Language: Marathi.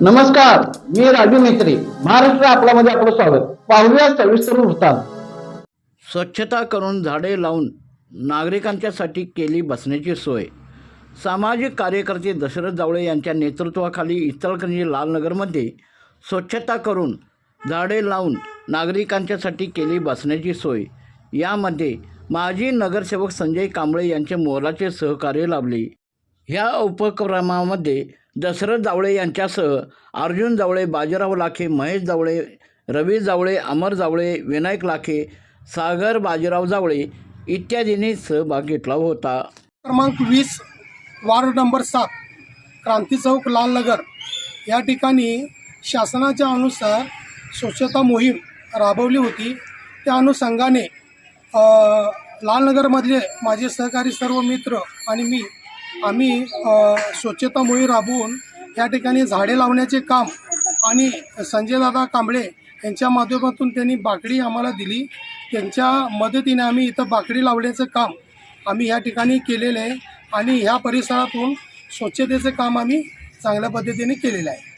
नमस्कार मी राजू मेत्री महाराष्ट्र आपल्यामध्ये आपलं स्वागत. पाहूया सविस्तर वृत्तांत. स्वच्छता करून झाडे लावून नागरिकांच्यासाठी केली बसण्याची सोय. सामाजिक कार्यकर्ते दशरथ जावळे यांच्या नेतृत्वाखाली इचलकरंजी लालनगरमध्ये स्वच्छता करून झाडे लावून नागरिकांच्यासाठी केली बसण्याची सोय. यामध्ये माजी नगरसेवक संजय कांबळे यांचे मोलाचे सहकार्य लाभले. ह्या उपक्रमामध्ये दशरथ जावळे यांच्यासह अर्जुन जावळे बाजीराव लाखे महेश जावळे रवी जावळे अमर जावळे विनायक लाखे सागर बाजीराव जावळे इत्यादींनी सहभाग घेतला होता. क्रमांक वीस वार्ड नंबर सात क्रांती चौक लालनगर या ठिकाणी शासनाच्या अनुसार स्वच्छता मोहीम राबवली होती. त्या अनुषंगाने लाल लालनगरमधले माझे सहकारी सर्व मित्र आणि मी आम्ही स्वच्छता मोहीम राबवून या ठिकाणी झाडे लावण्याचे काम आणि संजयदादा कांबळे यांच्या माध्यमातून त्यांनी बाकडी आम्हाला दिली. त्यांच्या मदतीने आम्ही इथं बाकडी लावण्याचं काम आम्ही या ठिकाणी केलेलं आहे आणि ह्या परिसरातून स्वच्छतेचं काम आम्ही चांगल्या पद्धतीने केलेलं आहे.